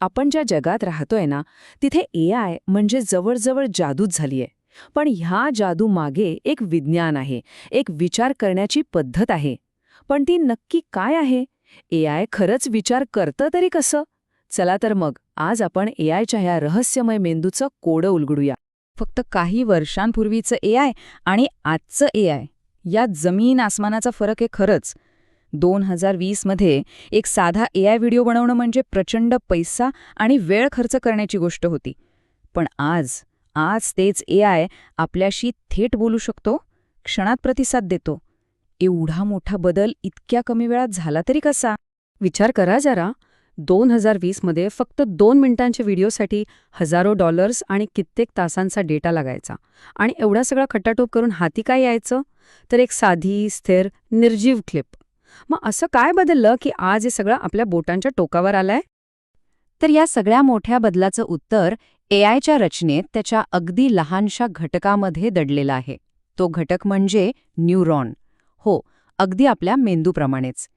आपण ज्या जगात राहतोय ना तिथे ए आय म्हणजे जवळजवळ जादूच झालीय. पण ह्या जादू मागे एक विज्ञान आहे एक विचार करण्याची पद्धत आहे. पण ती नक्की काय आहे? ए आय खरंच विचार करतं तरी कसं? चला तर मग आज आपण ए आयच्या ह्या रहस्यमय मेंदूचं कोडं उलगडूया. फक्त काही वर्षांपूर्वीचं ए आय आणि आजचं ए आय यात जमीन आसमानाचा फरक आहे खरंच. दोन हजार वीसमध्ये एक साधा ए आय व्हिडिओ बनवणं म्हणजे प्रचंड पैसा आणि वेळ खर्च करण्याची गोष्ट होती. पण आज आज तेच ए आय आपल्याशी थेट बोलू शकतो क्षणात प्रतिसाद देतो. एवढा मोठा बदल इतक्या कमी वेळात झाला तरी कसा? विचार करा जरा. दोन हजार वीसमध्ये फक्त दोन मिनिटांच्या व्हिडिओसाठी हजारो डॉलर्स आणि कित्येक तासांचा डेटा लागायचा. आणि एवढा सगळा खटाटोप करून हाती काय यायचं? तर एक साधी स्थिर निर्जीव क्लिप मग असं काय बदललं की आज हे सगळं आपल्या बोटांच्या टोकावर आलंय? तर या सगळ्या मोठ्या बदलाचं उत्तर ए आयच्या रचनेत त्याच्या अगदी लहानशा घटकामध्ये दडलेला आहे. तो घटक म्हणजे न्यूरॉन. हो अगदी आपल्या मेंदूप्रमाणेच.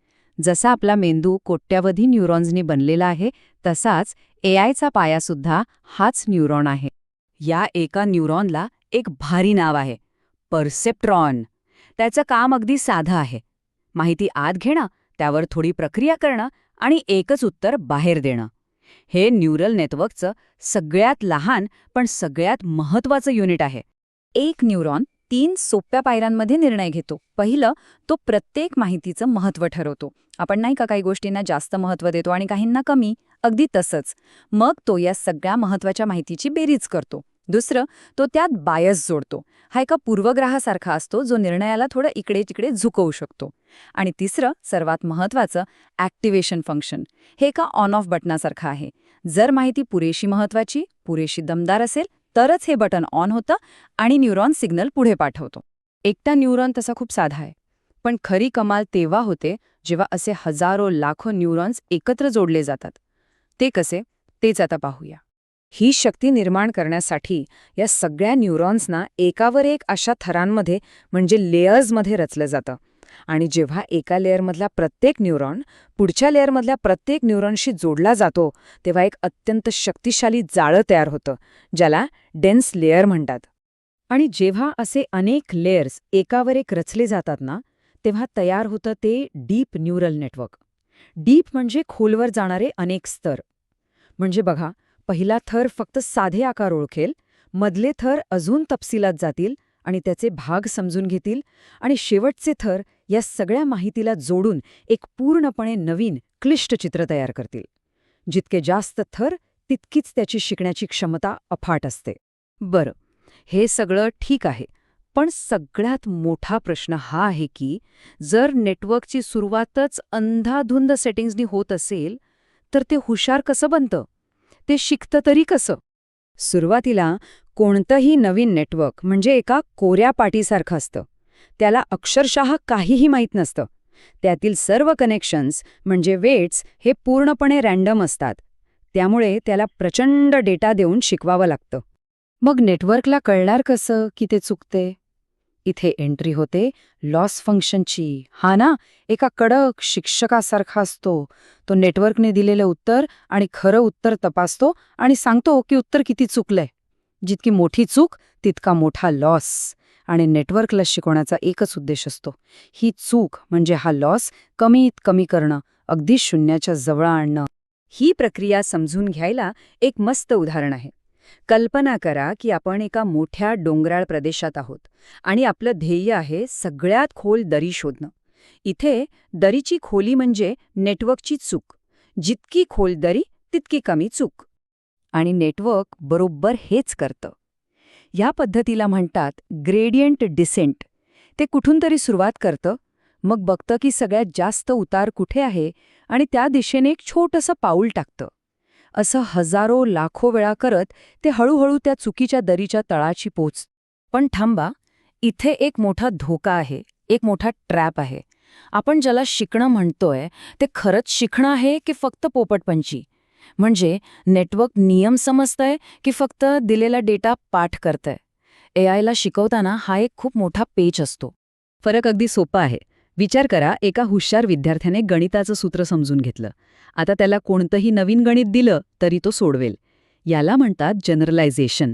जसा आपला मेंदू कोट्यावधी न्यूरॉन्सनी बनलेला आहे तसाच ए आयचा पायासुद्धा हाच न्यूरॉन आहे. या एका न्यूरॉनला एक भारी नाव आहे परसेप्ट्रॉन. त्याचं काम अगदी साधं आहे. माहिती आत घेणं त्यावर थोडी प्रक्रिया करणं आणि एकच उत्तर बाहेर देणं. हे न्यूरल नेटवर्कचं सगळ्यात लहान पण सगळ्यात महत्वाचं युनिट आहे. एक न्यूरॉन तीन सोप्या पायऱ्यांमध्ये निर्णय घेतो. पहिलं तो प्रत्येक माहितीचं महत्त्व ठरवतो. आपण नाही का काही गोष्टींना जास्त महत्त्व देतो आणि काहींना कमी? अगदी तसंच. मग तो या सगळ्या महत्त्वाच्या माहितीची बेरीज करतो. दुसरं तो त्यात बायस जोडतो. हा एका पूर्वग्रहासारखा असतो जो निर्णयाला थोडं इकडे तिकडे झुकवू शकतो. आणि तिसरं सर्वात महत्त्वाचं ॲक्टिवेशन फंक्शन हे एका ऑन ऑफ बटनासारखं आहे. जर माहिती पुरेशी महत्त्वाची पुरेशी दमदार असेल तरच हे बटन ऑन होतं आणि न्यूरॉन सिग्नल पुढे पाठवतो. एकटा न्यूरॉन तसा खूप साधा आहे. पण खरी कमाल तेव्हा होते जेव्हा असे हजारो लाखो न्यूरॉन्स एकत्र जोडले जातात. ते कसे? तेच आता पाहूया. ही शक्ती निर्माण करण्यासाठी या सगळ्या न्यूरॉन्सना एकावर एक अशा थरांमध्ये म्हणजे लेयर्समध्ये रचलं जातं. आणि जेव्हा एका लेअरमधला प्रत्येक न्यूरॉन पुढच्या लेअरमधल्या प्रत्येक न्यूरॉनशी जोडला जातो तेव्हा एक अत्यंत शक्तिशाली जाळं तयार होतं ज्याला डेन्स लेअर म्हणतात. आणि जेव्हा असे अनेक लेयर्स एकावर एक रचले जातात ना तेव्हा तयार होतं ते डीप न्यूरल नेटवर्क. डीप म्हणजे खोलवर जाणारे अनेक स्तर. म्हणजे बघा पहिला थर फक्त साधे आकार ओळखेल मधले थर अजून तपसिलात जातील आणि त्याचे भाग समजून घेतील आणि शेवटचे थर या सगळ्या माहितीला जोडून एक पूर्णपणे नवीन क्लिष्ट चित्र तयार करतील. जितके जास्त थर तितकीच त्याची शिकण्याची क्षमता अफाट असते. बरं हे सगळं ठीक आहे पण सगळ्यात मोठा प्रश्न हा आहे की जर नेटवर्कची सुरुवातच अंधाधुंद सेटिंग्जनी होत असेल तर ते हुशार कसं बनतं? ते शिकतं तरी कसं? सुरुवातीला कोणतंही नवीन नेटवर्क म्हणजे एका कोऱ्या पाटीसारखं असतं. त्याला अक्षरशः काहीही माहीत नसतं. त्यातील सर्व कनेक्शन्स म्हणजे वेट्स हे पूर्णपणे रॅन्डम असतात. त्यामुळे त्याला प्रचंड डेटा देऊन शिकवावं लागतं. मग नेटवर्कला कळणार कसं की ते चुकते इथे एंट्री होते. लॉस फंक्शनची हा ना? एका कडक शिक्षकासारखा असतो. तो नेटवर्कने दिलेलं उत्तर आणि खरं उत्तर तपासतो आणि सांगतो की उत्तर किती चुकलंय. जितकी मोठी चूक तितका मोठा लॉस आणि नेटवर्कला शिकवण्याचा एकच उद्देश असतो. ही चूक म्हणजे हा लॉस कमीत कमी करणं अगदी शून्याच्या जवळ आणणं. ही प्रक्रिया समजून घ्यायला एक मस्त उदाहरण आहे. कल्पना करा की आपण एका मोठ्या डोंगराळ प्रदेशात आहोत आणि आपलं ध्येय आहे सगळ्यात खोल दरी शोधणं. इथे दरीची खोली म्हणजे नेटवर्कची चूक. जितकी खोल दरी तितकी कमी चूक. आणि नेटवर्क बरोबर हेच करतं. या पद्धतीला म्हणतात ग्रेडियंट डिसेंट. ते कुठून तरी सुरुवात करतं. मग बघतं की सगळ्यात जास्त उतार कुठे आहे आणि त्या दिशेने एक छोटंसं पाऊल टाकतं. असं हजारो लाखो वेळा करत ते हळूहळू त्या चुकीच्या दरीच्या तळाची पोच. पण थांबा इथे एक मोठा धोका आहे एक मोठा ट्रॅप आहे. आपण ज्याला शिकणं म्हणतोय ते खरंच शिकणं आहे की फक्त पोपटपंची? म्हणजे नेटवर्क नियम समजतंय की फक्त दिलेला डेटा पाठ करतंय? ए आयला शिकवताना हा एक खूप मोठा पेच असतो. फरक अगदी सोपा आहे. विचार करा एका हुशार विद्यार्थ्याने गणिताचं सूत्र समजून घेतलं. आता त्याला कोणतंही नवीन गणित दिलं तरी तो सोडवेल. याला म्हणतात जनरलायझेशन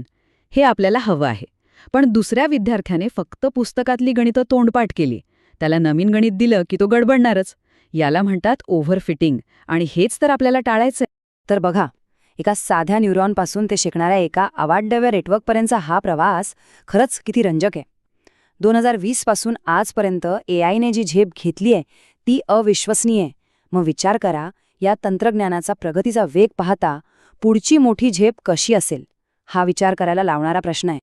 हे आपल्याला हवं आहे. पण दुसऱ्या विद्यार्थ्याने फक्त पुस्तकातली गणितं तोंडपाठ केली. त्याला नवीन गणित दिलं की तो गडबडणारच. याला म्हणतात ओव्हरफिटिंग आणि हेच तर आपल्याला टाळायचं तर बघा एका साध्या न्यूरॉनपासून ते शिकणाऱ्या एका अवाढव्य नेटवर्कपर्यंतचा हा प्रवास खरंच किती रंजक आहे. दोन हजार वीसपासून आजपर्यंत ए आयने जी झेप घेतली आहे ती अविश्वसनीय आहे. मग विचार करा या तंत्रज्ञानाचा प्रगतीचा वेग पाहता पुढची मोठी झेप कशी असेल? हा विचार करायला लावणारा प्रश्न आहे.